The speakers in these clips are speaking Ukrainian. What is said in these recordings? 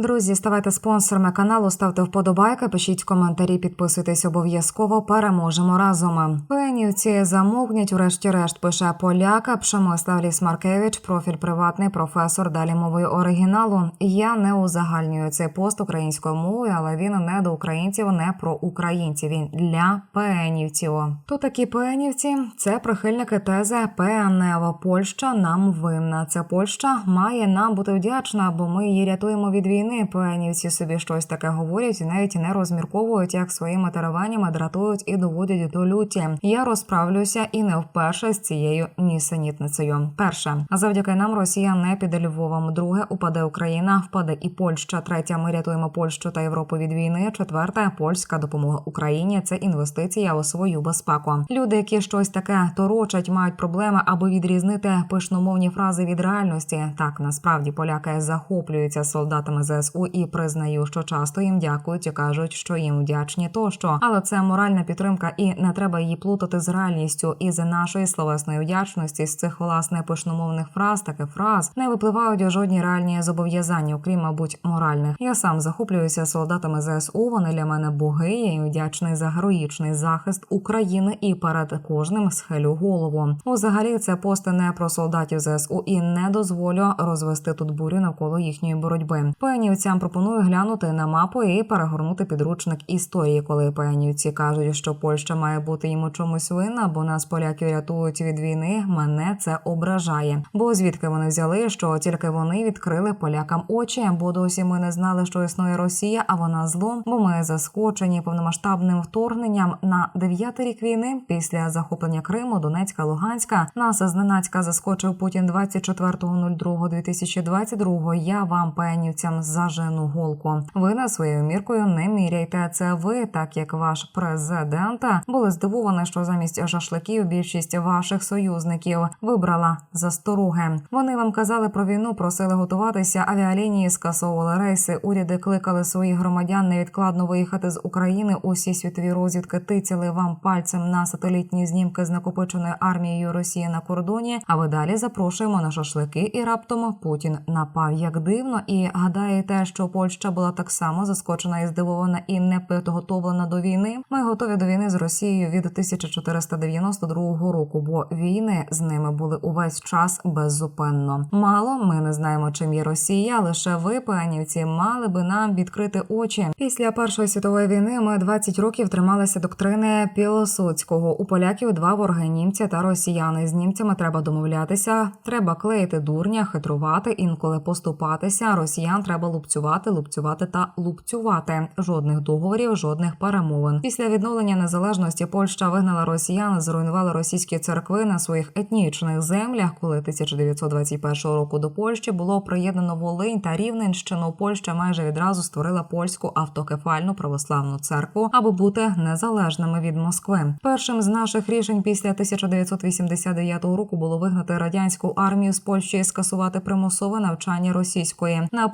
Друзі, ставайте спонсорами каналу, ставте вподобайки, пишіть коментарі, підписуйтесь обов'язково. Переможемо разом. Пенівці замовкніть, врешті-решт пише поляка. Пшемислав Лісмаркевич, профіль приватний професор. Далі мовою оригіналу. Я не узагальнюю цей пост українською мовою, але він не до українців, не про українців. Він для пенівців. То такі пенівці це прихильники тези ПНЕВ. Польща нам винна. Це Польща має нам бути вдячна, бо ми її рятуємо від війни. Пенівці собі щось таке говорять і навіть не розмірковують, як своїми теревенями дратують і доводять до люті. Я розправлюся і не вперше з цією нісенітницею. Перше, завдяки нам Росія не піде Львовом. Друге, упаде Україна, впаде і Польща. Третє, ми рятуємо Польщу та Європу від війни. Четверте, польська допомога Україні це інвестиція у свою безпеку. Люди, які щось таке торочать, мають проблеми, аби відрізнити пишномовні фрази від реальності. Так насправді поляки захоплюються солдатами ЗСУ і признаю, що часто їм дякують і кажуть, що їм вдячні тощо. Але це моральна підтримка, і не треба її плутати з реальністю. І з нашої словесної вдячності з цих власне пишномовних фраз, таких фраз не випливають жодні реальні зобов'язання, окрім, мабуть, моральних. Я сам захоплююся солдатами ЗСУ. Вони для мене боги. Я їм вдячний за героїчний захист України і перед кожним схилю голову. Взагалі, це пост не про солдатів ЗСУ і не дозволю розвести тут бурю навколо їхньої боротьби. Пенівцям пропоную глянути на мапу і перегорнути підручник історії, коли пенівці кажуть, що Польща має бути їм чомусь винна, бо нас поляків рятують від війни. Мене це ображає. Бо звідки вони взяли, що тільки вони відкрили полякам очі, бо досі ми не знали, що існує Росія, а вона зло. Бо ми заскочені повномасштабним вторгненням на дев'ятий рік війни після захоплення Криму, Донецька, Луганська. Нас зненацька заскочив Путін 24.02.2022. Я вам пенівцям зажену голку. Ви на своєю міркою не міряйте. Це ви, так як ваш президент, були здивовані, що замість шашликів більшість ваших союзників вибрала застороги. Вони вам казали про війну, просили готуватися. Авіалінії скасовували рейси. Уряди кликали своїх громадян невідкладно виїхати з України. Усі світові розвідки тицяли вам пальцем на сателітні знімки з накопиченою армією Росії на кордоні. А ви далі запрошуємо на шашлики, і раптом Путін напав як дивно. І гадаєте, що Польща була так само заскочена і здивована і не підготовлена до війни. Ми готові до війни з Росією від 1492 року, бо війни з ними були увесь час беззупинно. Мало ми не знаємо, чим є Росія. Лише ви, панівці, мали би нам відкрити очі. Після першої світової війни ми 20 років трималися доктрини Пілосуцького. У поляків два вороги німці та росіяни. З німцями треба домовлятися, треба клеїти дурня, хитрувати, інколи поступатися. Росіян треба лупцювати, лупцювати та лупцювати. Жодних договорів, жодних перемовин. Після відновлення незалежності Польща вигнала росіян, зруйнувала російські церкви на своїх етнічних землях. Коли 1921 року до Польщі було приєднано Волинь та Рівненщину, Польща майже відразу створила польську автокефальну православну церкву, аби бути незалежними від Москви. Першим з наших рішень після 1989 року було вигнати радянську армію з Польщі і скасувати примусове навчання російської на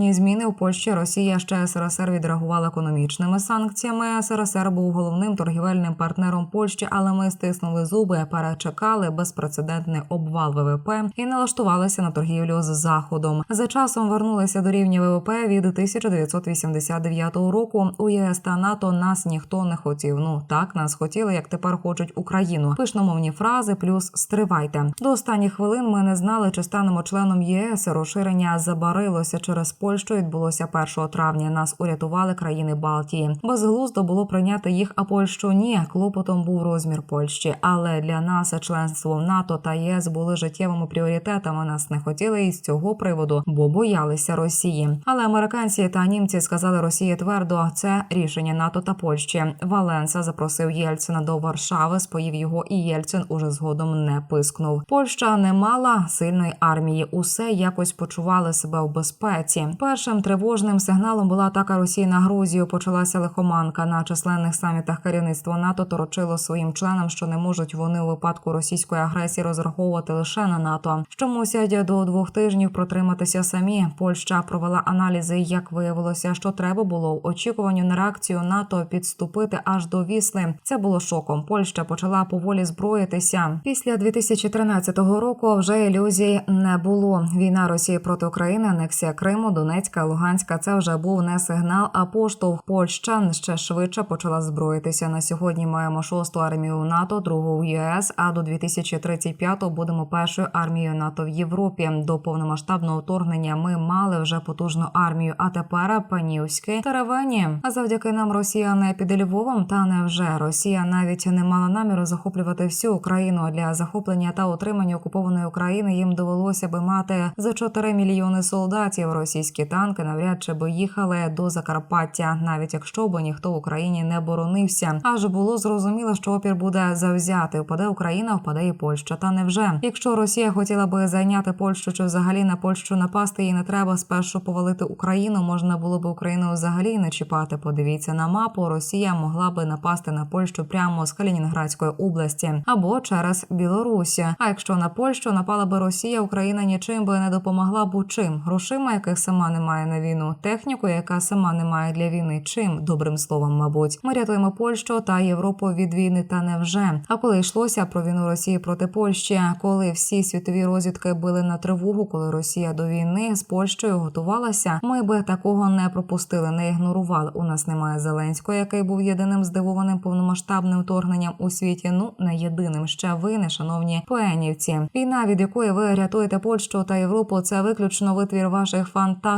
політичні зміни у Польщі. Росія ще СРСР відреагувала економічними санкціями. СРСР був головним торгівельним партнером Польщі, але ми стиснули зуби, перечекали безпрецедентний обвал ВВП і налаштувалися на торгівлю з заходом. За часом вернулися до рівня ВВП від 1989 року. У ЄС та НАТО нас ніхто не хотів. Ну так нас хотіли, як тепер хочуть Україну. Пишномовні фрази, плюс стривайте. До останніх хвилин ми не знали, чи станемо членом ЄС. Розширення забарилося через Польщу. Відбулося 1 травня. Нас урятували країни Балтії. Безглуздо було прийняти їх, а Польщу ні. Клопотом був розмір Польщі. Але для нас членство в НАТО та ЄС були життєвими пріоритетами. Нас не хотіли із цього приводу, бо боялися Росії. Але американці та німці сказали Росії твердо, це рішення НАТО та Польщі. Валенса запросив Єльцина до Варшави, споїв його, і Єльцин уже згодом не пискнув. Польща не мала сильної армії. Усе якось почували себе в безпеці. Першим тривожним сигналом була атака Росії на Грузію. Почалася лихоманка на численних самітах. Керівництво НАТО торочило своїм членам, що не можуть вони у випадку російської агресії розраховувати лише на НАТО. Що мусять до двох тижнів протриматися самі. Польща провела аналізи. Як виявилося, що треба було в очікуванню на реакцію НАТО підступити аж до Вісли. Це було шоком. Польща почала поволі зброїтися. Після 2013 року вже ілюзій не було. Війна Росії проти України, анексія Криму, Донецька Донецька, Луганська це вже був не сигнал, а поштовх. Польща ще швидше почала зброїтися. На сьогодні маємо шосту армію НАТО, другу в ЄС. А до 2035-го будемо першою армією НАТО в Європі. До повномасштабного вторгнення ми мали вже потужну армію. А тепер панівські теревені. А завдяки нам Росія не під Львовом. Та невже Росія навіть не мала наміру захоплювати всю Україну для захоплення та утримання окупованої України. Їм довелося би мати за 4 мільйони солдатів. Російські танки навряд чи би їхали до Закарпаття, навіть якщо б ніхто в Україні не боронився. Аж було зрозуміло, що опір буде завзяти. Впаде Україна, впаде і Польща. Та невже? Якщо Росія хотіла би зайняти Польщу чи взагалі на Польщу напасти, їй не треба спершу повалити Україну. Можна було б Україну взагалі не чіпати. Подивіться на мапу. Росія могла би напасти на Польщу прямо з Калінінградської області або через Білорусь. А якщо на Польщу напала би Росія, Україна нічим би не допомогла б чим грошима, яких сама немає на війну, технікою, яка сама не має для війни. Чим добрим словом, мабуть, ми рятуємо Польщу та Європу від війни. Та невже? А коли йшлося про війну Росії проти Польщі, коли всі світові розвідки били на тривогу, коли Росія до війни з Польщею готувалася, ми би такого не пропустили, не ігнорували. У нас немає Зеленського, який був єдиним здивованим повномасштабним вторгненням у світі. Ну не єдиним ще ви, не шановні поенівці. Війна, від якої ви рятуєте Польщу та Європу, це виключно витвір ваших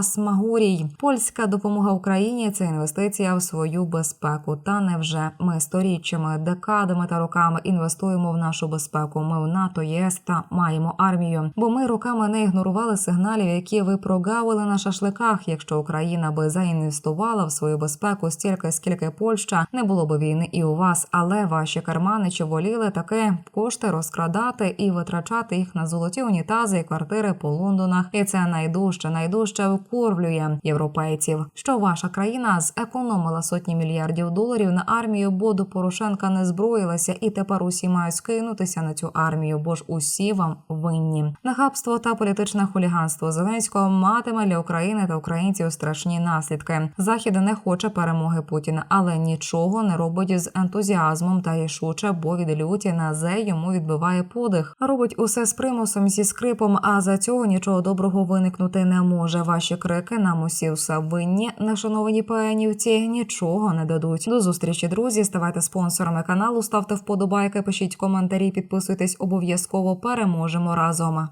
фантасмагорій. Польська допомога Україні це інвестиція в свою безпеку. Та невже ми сторіччями, декадами та роками інвестуємо в нашу безпеку. Ми в НАТО, ЄС та маємо армію. Бо ми роками не ігнорували сигналів, які ви прогавили на шашликах. Якщо Україна би заінвестувала в свою безпеку стільки, скільки Польща, не було б війни і у вас, але ваші кармани чи воліли таке кошти розкрадати і витрачати їх на золоті унітази і квартири по Лондонах. І це найдужче, найдужче вкурвлює європейців. Що ваша країна зекономила сотні мільярдів доларів на армію, бо до Порошенка не зброїлася, і тепер усі мають скинутися на цю армію, бо ж усі вам винні. Нахабство та політичне хуліганство Зеленського матиме для України та українців страшні наслідки. Захід не хоче перемоги Путіна, але нічого не робить з ентузіазмом та рішуче, бо від люті на зе йому відбиває подих. Робить усе з примусом зі скрипом. А за цього нічого доброго виникнути не може. Ваші крики нам усі все винні, нашановані паенівці, нічого не дадуть. До зустрічі, друзі. Ставайте спонсорами каналу, ставте вподобайки, пишіть коментарі, підписуйтесь обов'язково. Переможемо разом.